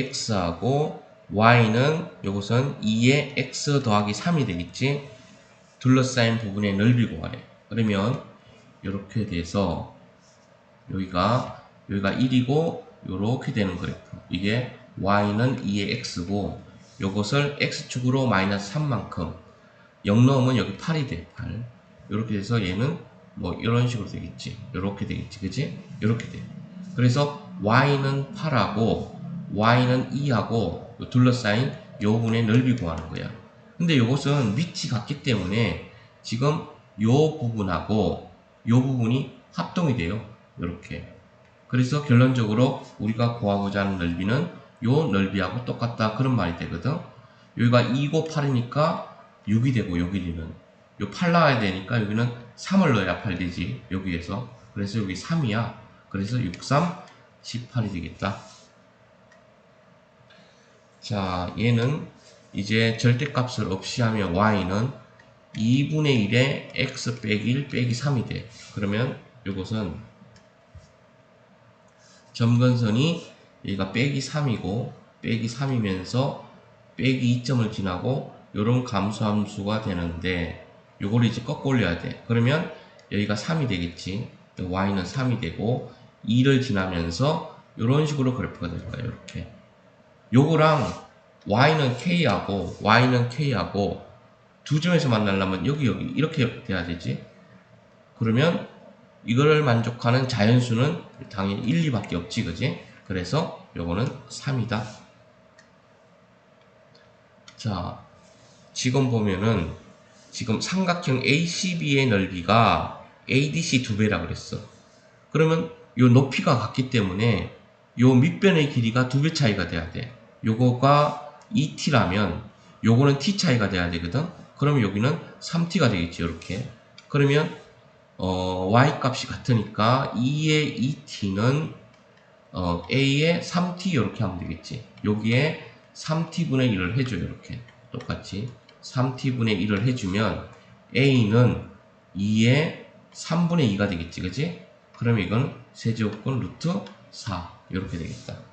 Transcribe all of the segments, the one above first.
x하고 y는 요것은 2의 x 더하기 3이 되겠지. 둘러싸인 부분의 넓이 구하래. 그러면 이렇게 돼서 여기가 여기가 1이고 요렇게 되는 그래프. 이게 y는 2의 x고 요것을 x축으로 마이너스 3만큼 0 넣으면 여기 8이 돼. 8. 이렇게 돼서 얘는 뭐 이런 식으로 되겠지. 이렇게 되겠지. 그지? 이렇게 돼. 그래서 y는 8하고 y는 2하고 둘러싸인 요 분의 넓이 구하는 거야. 근데 요것은 위치 같기 때문에 지금 요 부분하고 요 부분이 합동이 돼요. 이렇게. 그래서 결론적으로 우리가 구하고자 하는 넓이는 요 넓이하고 똑같다. 그런 말이 되거든. 여기가 2고 8이니까 6이 되고 여기 는 요8 나와야 되니까 여기는 3을 넣어야 8 되지. 여기에서. 그래서 여기 3이야. 그래서 6, 3, 18이 되겠다. 자, 얘는 이제 절대값을 없이 하면 y는 2분의 1에 x 빼기 1 빼기 3이 돼. 그러면 이것은 점근선이 여기가 빼기 3이고 빼기 3이면서 빼기 2점을 지나고 요런 감소함수가 되는데 요걸 이제 꺾어 올려야 돼. 그러면 여기가 3이 되겠지. y는 3이 되고 2를 지나면서 요런 식으로 그래프가 될 거야. 이렇게. 요거랑 y는 k하고 y는 k하고 두 점에서 만나려면 여기 여기 이렇게 돼야 되지. 그러면 이거를 만족하는 자연수는 당연히 1, 2밖에 없지, 그지? 그래서 요거는 3이다. 자, 지금 보면은 지금 삼각형 ACB의 넓이가 ADC 두 배라 그랬어. 그러면 요 높이가 같기 때문에 요 밑변의 길이가 두 배 차이가 돼야 돼. 요거가 2t라면 요거는 t 차이가 돼야 되거든. 그러면 여기는 3t가 되겠지. 이렇게. 그러면 어, y 값이 같으니까 2의 2t는 어, a의 3t 이렇게 하면 되겠지. 여기에 3t분의 1을 해줘요. 이렇게 똑같이 3t분의 1을 해주면 a는 2의 3분의 2가 되겠지. 그지? 그러면 이건 세제곱근 루트 4 이렇게 되겠다.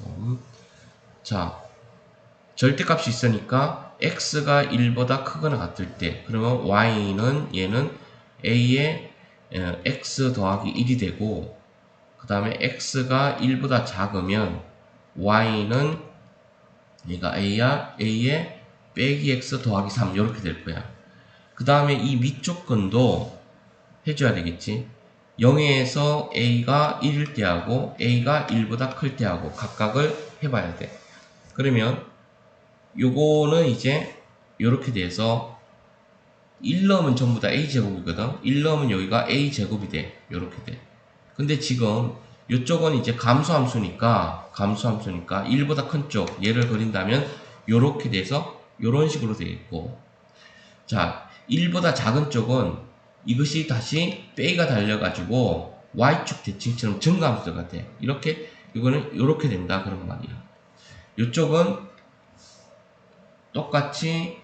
음, 자, 절대값이 있으니까 x가 1보다 크거나 같을 때 그러면 y는 얘는 a의 어, x 더하기 1이 되고 그 다음에 x가 1보다 작으면 y는 얘가 a야 a의 빼기 x 더하기 3 이렇게 될 거야. 그 다음에 이 위쪽 근도 해줘야 되겠지. 0에서 a가 1일 때하고 a가 1보다 클 때하고 각각을 해봐야 돼. 그러면 요거는 이제 이렇게 돼서 1 넣으면 전부 다 a제곱이거든. 1 넣으면 여기가 a제곱이 돼. 이렇게 돼. 근데 지금 이쪽은 이제 감소함수니까 감소함수니까 1보다 큰 쪽 얘를 그린다면 이렇게 돼서 이런 식으로 되겠고 자 1보다 작은 쪽은 이것이 다시 빼기가 달려가지고 y축 대칭처럼 증가함수가 돼. 이렇게 이거는 이렇게 된다. 그런 말이야. 이쪽은 똑같이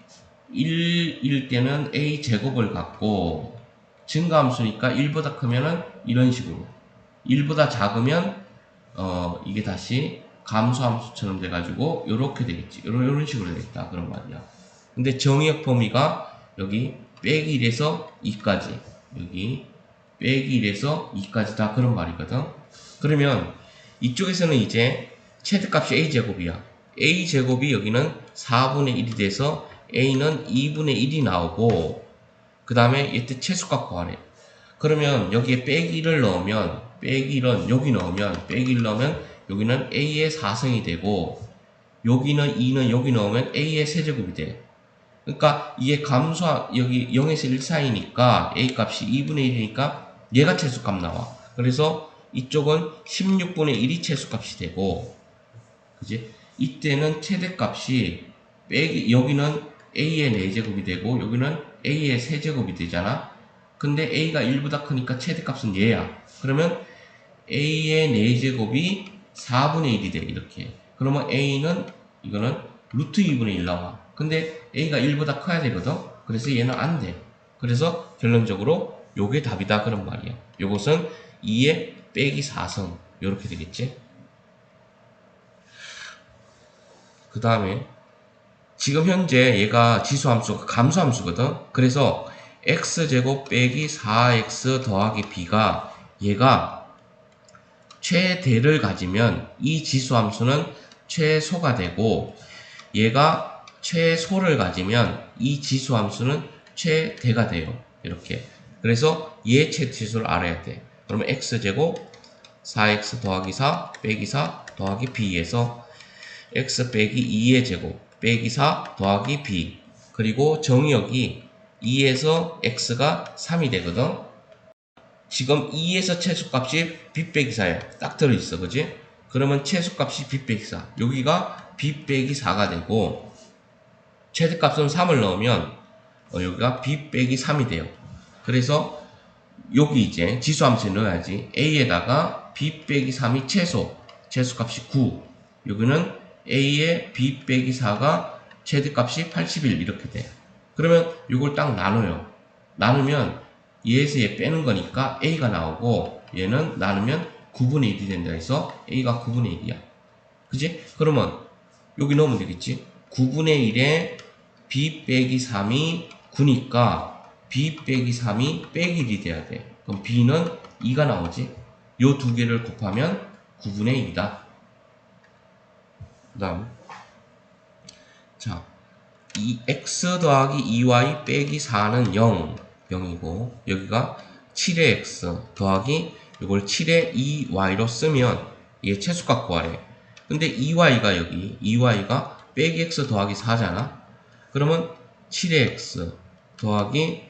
1일 때는 a 제곱을 갖고 증가함수니까 1보다 크면은 이런 식으로. 1보다 작으면 어 이게 다시 감소함수처럼 돼가지고 이렇게 되겠지. 이런 식으로 되겠다. 그런 말이야. 근데 정의역 범위가 여기 빼기 1에서 2까지. 여기 빼기 1에서 2까지 다 그런 말이거든. 그러면 이쪽에서는 이제 최대값이 a제곱이야. A제곱이 여기는 4분의 1이 돼서 a는 2분의 1이 나오고 그 다음에 이때 최소값 구하래. 그러면 여기에 빼기를 넣으면 빼기는 여기 넣으면 빼기를 넣으면 여기는 a의 4승이 되고 여기는 2는 여기 넣으면 a의 세제곱이 돼 그러니까 이게 감소 여기 0에서 1 사이니까 a 값이 2분의 1이니까 얘가 최소값 나와. 그래서 이쪽은 16분의 1이 최소값이 되고 그지? 이때는 최대값이 빼기 여기는 a의 4제곱이 되고 여기는 a의 세제곱이 되잖아. 근데 a가 1보다 크니까 최대값은 얘야. 그러면 a의 4제곱이 4분의 1이 돼 이렇게. 그러면 a는 이거는 루트 2분의 1 나와 근데 a가 1보다 커야 되거든? 그래서 얘는 안 돼. 그래서 결론적으로 요게 답이다. 그런 말이야. 요것은 2에 빼기 4선 이렇게 되겠지? 그 다음에 지금 현재 얘가 지수함수가 감수함수거든? 그래서 x제곱 빼기 4x 더하기 b가 얘가 최대를 가지면 이 지수함수는 최소가 되고 얘가 최소를 가지면 이 지수 함수는 최대가 돼요. 이렇게. 그래서 얘 최치수를 알아야 돼. 그러면 x제곱 4x 더하기 4 빼기 4 더하기 b에서 x 빼기 2의 제곱 빼기 4 더하기 b. 그리고 정의역이 2에서 x가 3이 되거든. 지금 2에서 최소값이 b 빼기 4야 딱 들어있어. 그지? 그러면 최소값이 b 빼기 4 여기가 b 빼기 4가 되고 최대값은 3을 넣으면 어, 여기가 b 빼기 3이 돼요. 그래서 여기 이제 지수함수에 넣어야지 a에다가 b 빼기 3이 최소 최소값이 9 여기는 a의 b 빼기 4가 최대값이 81 이렇게 돼 그러면 이걸 딱 나눠요. 나누면 얘에서 얘 빼는 거니까 a가 나오고 얘는 나누면 9분의 1이 된다 해서 a가 9분의 1이야. 그지? 그러면 여기 넣으면 되겠지? 9분의 1에 b 빼기 3이 9니까 b 빼기 3이 빼기 1이 돼야 돼. 그럼 b는 2가 나오지. 요 두 개를 곱하면 9분의 1이다. 그 다음 자, 이 x 더하기 2y 빼기 4는 0, 0이고 여기가 7의 x 더하기 이걸 7의 2y로 쓰면 얘 최소값 구하래. 근데 2y가 여기 2y가 빼기 x 더하기 4잖아. 그러면 7의 x 더하기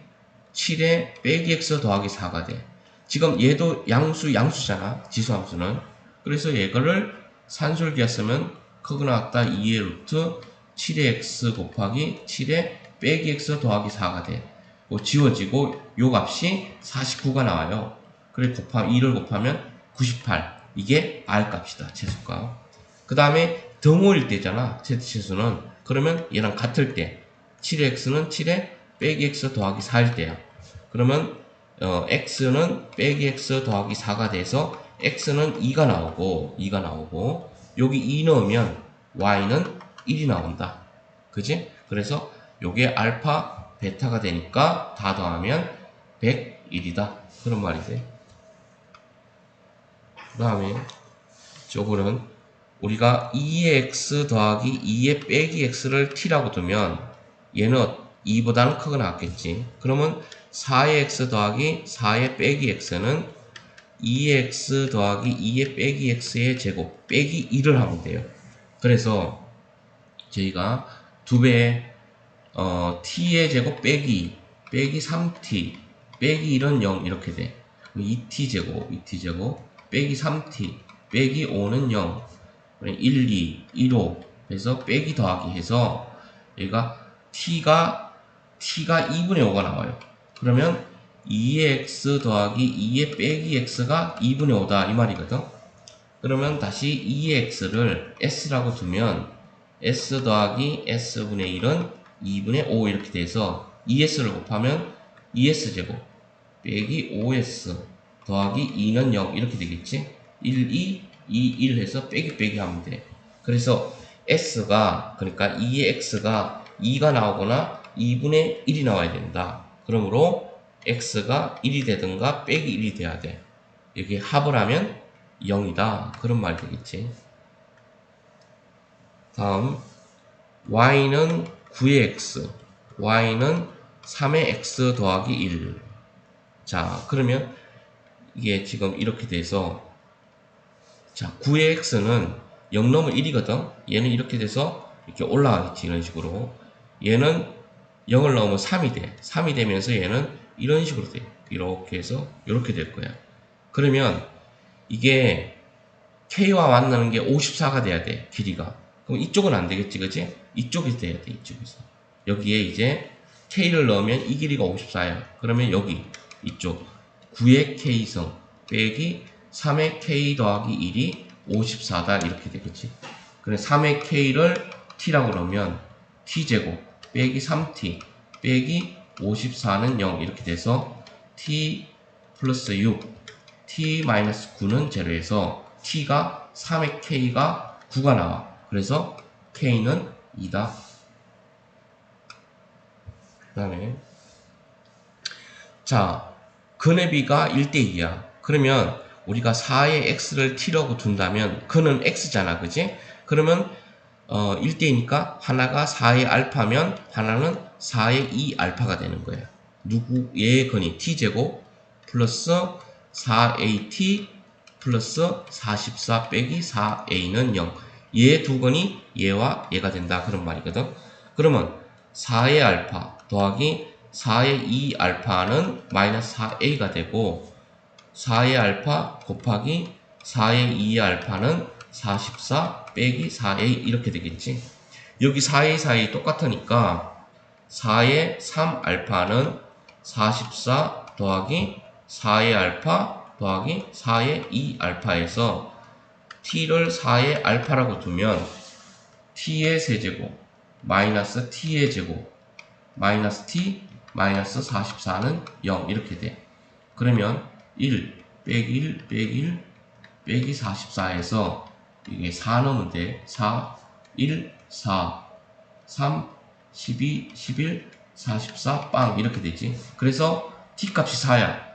7에 빼기 x 더하기 4가 돼. 지금 얘도 양수, 양수잖아. 지수함수는. 그래서 얘거를 산술기에 쓰면 크고 나왔다 2의 루트 7의 x 곱하기 7에 빼기 x 더하기 4가 돼. 뭐 지워지고 요 값이 49가 나와요. 그래 곱하 2를 곱하면 98. 이게 r 값이다. 최소값. 그 다음에 등호일 때잖아. z-치수는. 그러면 얘랑 같을 때 7의 x는 7에 빼기 x 더하기 4일 때야. 그러면 어, x는 빼기 x 더하기 4가 돼서 x는 2가 나오고 2가 나오고 여기 2 넣으면 y는 1이 나온다. 그지? 그래서 요게 알파 베타가 되니까 다 더하면 101이다. 그런 말이지. 그 다음에 저거는 우리가 2의 x 더하기 2의 빼기 x를 t라고 두면 얘는 2보다는 크거나왔겠지 그러면 4의 x 더하기 4의 빼기 x는 2의 x 더하기 2의 빼기 x의 제곱 빼기 1을 하면 돼요. 그래서 저희가 두 배의 어, t의 제곱 빼기 빼기 3t 빼기 1은 0 이렇게 돼. 2t 제곱 2t 제곱 빼기 3t 빼기 5는 0 1, 2, 1, 5 해서 빼기 더하기 해서 얘가 t가 t가 2분의 5가 나와요. 그러면 2의 x 더하기 2의 빼기 x가 2분의 5다 이 말이거든. 그러면 다시 2의 x를 s라고 두면 s 더하기 s분의 1은 2분의 5 이렇게 돼서 2s를 곱하면 2s 제곱 빼기 5s 더하기 2는 0 이렇게 되겠지. 1, 2, 2, 1 해서 빼기 빼기 하면 돼. 그래서 s가 그러니까 2의 x가 2가 나오거나 2분의 1이 나와야 된다. 그러므로 x가 1이 되든가 빼기 1이 돼야 돼. 여기 합을 하면 0이다. 그런 말이 되겠지. 다음 y는 9의 x, y는 3의 x 더하기 1. 자, 그러면 이게 지금 이렇게 돼서 자, 9의 x는 0 넘으면 1이거든. 얘는 이렇게 돼서 이렇게 올라가겠지. 이런 식으로. 얘는 0을 넣으면 3이 돼. 3이 되면서 얘는 이런 식으로 돼. 이렇게 해서 이렇게 될 거야. 그러면 이게 K와 만나는 게 54가 돼야 돼. 길이가. 그럼 이쪽은 안 되겠지, 그지? 이쪽이 돼야 돼, 이쪽에서. 여기에 이제 K를 넣으면 이 길이가 54야. 그러면 여기, 이쪽. 9의 K성 빼기 3의 K 더하기 1이 54다. 이렇게 되겠지. 그래 3의 K를 T라고 그러면 T제곱 빼기 3T 빼기 54는 0 이렇게 돼서 T 플러스 6 t-9는 제로에서 t가 3의 k가 9가 나와. 그래서 k는 2다. 그 다음에 자 근의 비가 1대 2야. 그러면 우리가 4의 x를 t라고 둔다면 근은 x잖아. 그지? 그러면 어, 1대2니까 하나가 4의 알파면 하나는 4의 2 알파가 되는 거야. 누구 얘의 근이 t제곱 플러스 4at 플러스 44 빼기 4a는 0. 얘 두 건이 얘와 얘가 된다. 그런 말이거든. 그러면 4의 알파 더하기 4의 2 알파는 마이너스 4a가 되고 4의 알파 곱하기 4의 2 알파는 44 빼기 4a 이렇게 되겠지. 여기 4a 4a 똑같으니까 4의 3 알파는 44 더하기 4의 알파 더하기 4의 2 알파에서 t를 4의 알파라고 두면 t의 세제곱 마이너스 t의 제곱 마이너스 t 마이너스 44는 0 이렇게 돼. 그러면 1 빼기 1 빼기 1 빼기 44에서 이게 4 넣으면 돼. 4 1 4 3 12 11 44 빵 이렇게 되지. 그래서 t 값이 4야.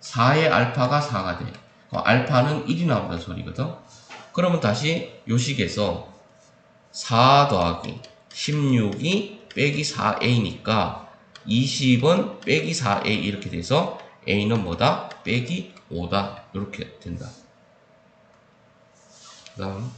4의 알파가 4가 돼. 그 알파는 1이 나온다는 소리거든. 그러면 다시 요 식에서 4 더하기 16이 빼기 4a니까 20은 빼기 4a 이렇게 돼서 a는 뭐다? 빼기 5다. 이렇게 된다. 그 다음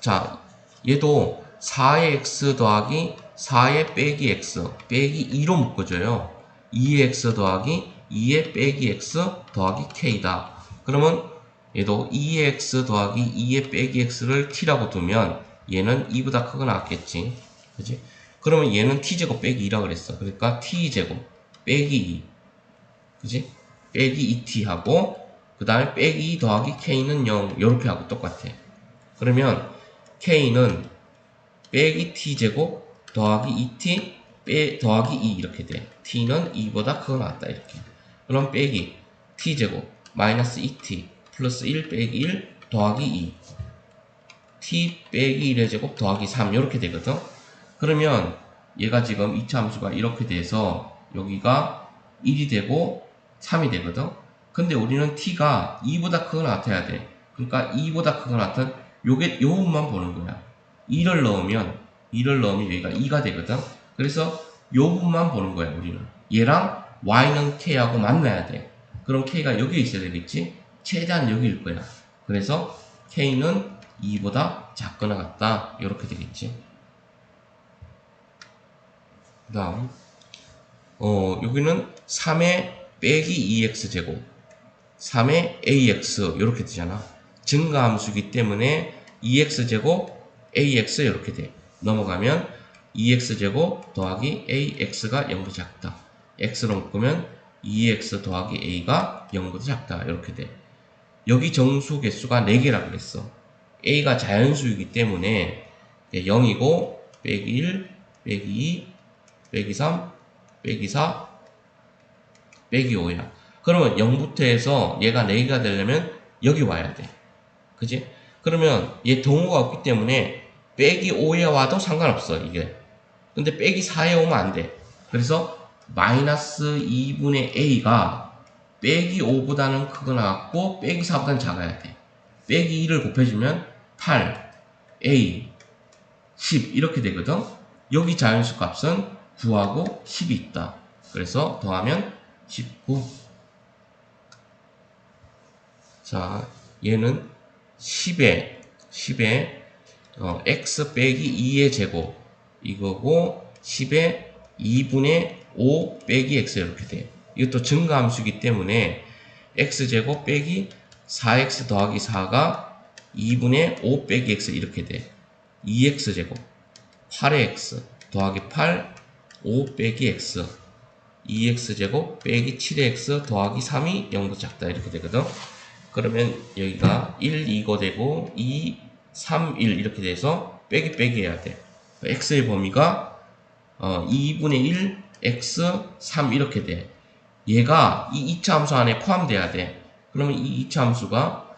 자 얘도 4의 x 더하기 4의 빼기 x 빼기 2로 묶어줘요. 2의 x 더하기 2의 빼기 x 더하기 k다. 그러면 얘도 2의 x 더하기 2의 빼기 x를 t라고 두면 얘는 2보다 크거 나왔겠지. 그지? 그러면 얘는 t제곱 빼기 2라 그랬어. 그러니까 t제곱 빼기 2. 그지? 빼기 2t 하고 그 다음에 빼기 2 더하기 k는 0 이렇게 하고 똑같아. 그러면 k는 빼기 t제곱 더하기 2t 빼 더하기 2 이렇게 돼. t는 2보다 크거 나왔다 이렇게. 그럼 빼기 t제곱 마이너스 2t 플러스 1 빼기 1 더하기 2 t 빼기 1의 제곱 더하기 3 이렇게 되거든. 그러면 얘가 지금 이차 함수가 이렇게 돼서 여기가 1이 되고 3이 되거든. 근데 우리는 t가 2보다 크거 나타야 돼. 그러니까 2보다 크거 나타는 요게 요 부분만 보는 거야. 2를 넣으면 2를 넣으면 여기가 2가 되거든. 그래서 요 부분만 보는 거야, 우리는. 얘랑 y는 k하고 만나야 돼. 그럼 k가 여기 있어야 되겠지? 최대한 여기일 거야. 그래서 k는 2보다 작거나 같다. 이렇게 되겠지. 그 다음, 어, 여기는 3의 빼기 2x 제곱, 3의 ax, 이렇게 되잖아. 증가함수기 때문에 2x 제곱, ax 이렇게 돼. 넘어가면 2x 제곱 더하기 ax가 0보다 작다. x로 묶으면 2x 더하기 a가 0보다 작다. 이렇게 돼. 여기 정수 개수가 4개라 그랬어. a가 자연수이기 때문에 0이고 빼기 1, 빼기 2, 빼기 3, 빼기 4, 빼기 5야. 그러면 0부터 해서 얘가 4개가 되려면 여기 와야 돼. 그지? 그러면 얘 동호가 없기 때문에 빼기 5에 와도 상관없어, 이게. 근데 빼기 4에 오면 안 돼. 그래서 마이너스 2분의 a가 빼기 5보다는 크거 나왔고 빼기 4보다는 작아야 돼. 빼기 2를 곱해주면 8, a, 10 이렇게 되거든. 여기 자연수 값은 9하고 10이 있다. 그래서 더하면 19. 자, 얘는 10에 10에 어, x 빼기 2의 제곱 이거고 10에 2분의 5 빼기 x 이렇게 돼. 이것도 증가함수이기 때문에 x제곱 빼기 4x 더하기 4가 2분의 5 빼기 x 이렇게 돼. 2x제곱 8의 x 더하기 8 5 빼기 x 2x제곱 빼기 7의 x 더하기 3이 0보다 작다 이렇게 되거든. 그러면 여기가 1, 2가 되고 2, 3, 1 이렇게 돼서 빼기 빼기 해야 돼. x의 범위가 어, 2분의 1, x, 3 이렇게 돼. 얘가 이 2차 함수 안에 포함돼야 돼. 그러면 이 2차 함수가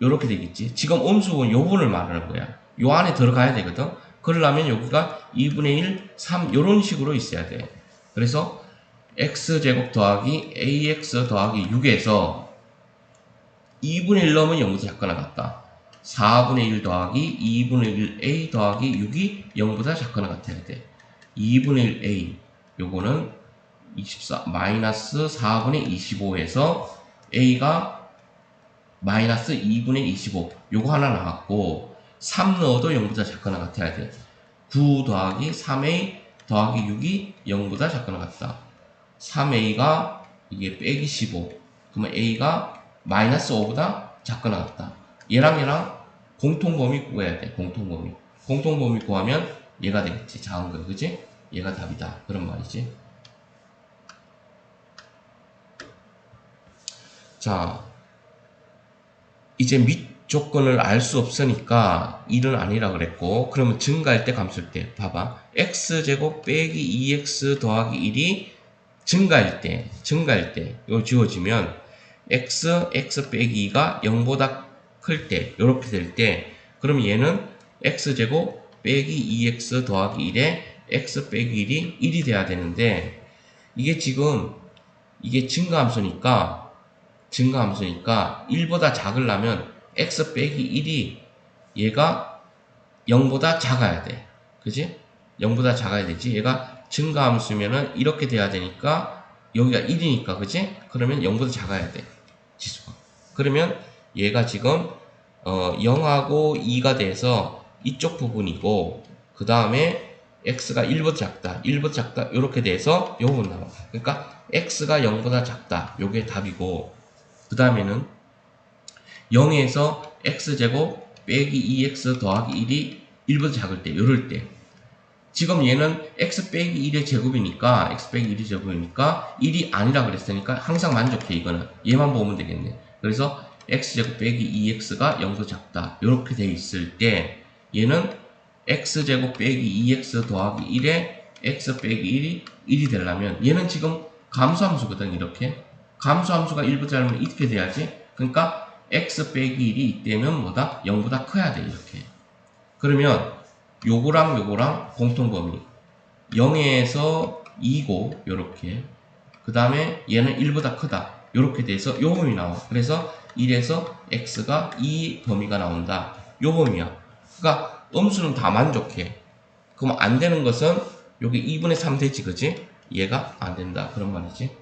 요렇게 되겠지. 지금 음수는 요분을 말하는 거야. 요 안에 들어가야 되거든. 그러려면 여기가 2분의 1, 3 요런 식으로 있어야 돼. 그래서 x제곱 더하기 ax 더하기 6에서 2분의 1 넣으면 0보다 작거나 같다. 4분의 1 더하기 2분의 1 a 더하기 6이 0보다 작거나 같아야 돼. 2분의 1 a 요거는 24 마이너스 4분의 25에서 a가 마이너스 2분의 25 요거 하나 나왔고 3 넣어도 0보다 작거나 같아야 돼. 9 더하기 3a 더하기 6이 0보다 작거나 같다. 3a가 이게 빼기 15 그러면 a가 마이너스 5보다 작거나 같다. 얘랑 얘랑 공통범위 구해야 돼. 공통범위. 공통범위 구하면 얘가 되겠지. 작은 거 그지? 얘가 답이다. 그런 말이지. 자, 이제 밑 조건을 알 수 없으니까 1은 아니라 그랬고 그러면 증가할 때 감소할 때 봐봐 x제곱 빼기 2x 더하기 1이 증가할 때 증가할 때 이거 지워지면 x x 빼기 2가 0보다 클때 이렇게 될 때 그럼 얘는 x제곱 빼기 2x 더하기 1에 x 빼기 1이 1이 돼야 되는데 이게 지금 이게 증가함수니까 증가함수니까 1보다 작으려면 x 빼기 1이 얘가 0보다 작아야 돼. 그지? 0보다 작아야 되지. 얘가 증가함수면은 이렇게 돼야 되니까 여기가 1이니까 그지? 그러면 0보다 작아야 돼. 지수가. 그러면 얘가 지금 어 0하고 2가 돼서 이쪽 부분이고 그 다음에 x가 1보다 작다. 1보다 작다. 이렇게 돼서 요 부분 나와. 그러니까 x가 0보다 작다. 요게 답이고 그 다음에는 0에서 x제곱 빼기 2x 더하기 1이 1보다 작을 때, 요럴 때. 지금 얘는 x 빼기 1의 제곱이니까, x 빼기 1의 제곱이니까, 1이 아니라 그랬으니까 항상 만족해, 이거는. 얘만 보면 되겠네. 그래서 x제곱 빼기 2x가 0보다 작다. 요렇게 돼 있을 때, 얘는 x제곱 빼기 2x 더하기 1에 x 빼기 1이 1이 되려면, 얘는 지금 감수함수거든, 이렇게. 감수함수가 1보다 작으면 이렇게 돼야지. 그러니까, x 빼기 1이 이때는 뭐다? 0보다 커야 돼 이렇게 그러면 요거랑 요거랑 공통범위. 0에서 2고 요렇게. 그 다음에 얘는 1보다 크다. 요렇게 돼서 요 범위 나와. 그래서 1에서 x가 2 범위가 나온다. 요 범위야. 그러니까 음수는 다 만족해. 그럼 안 되는 것은 여기 2분의 3 되지 그지? 얘가 안 된다. 그런 말이지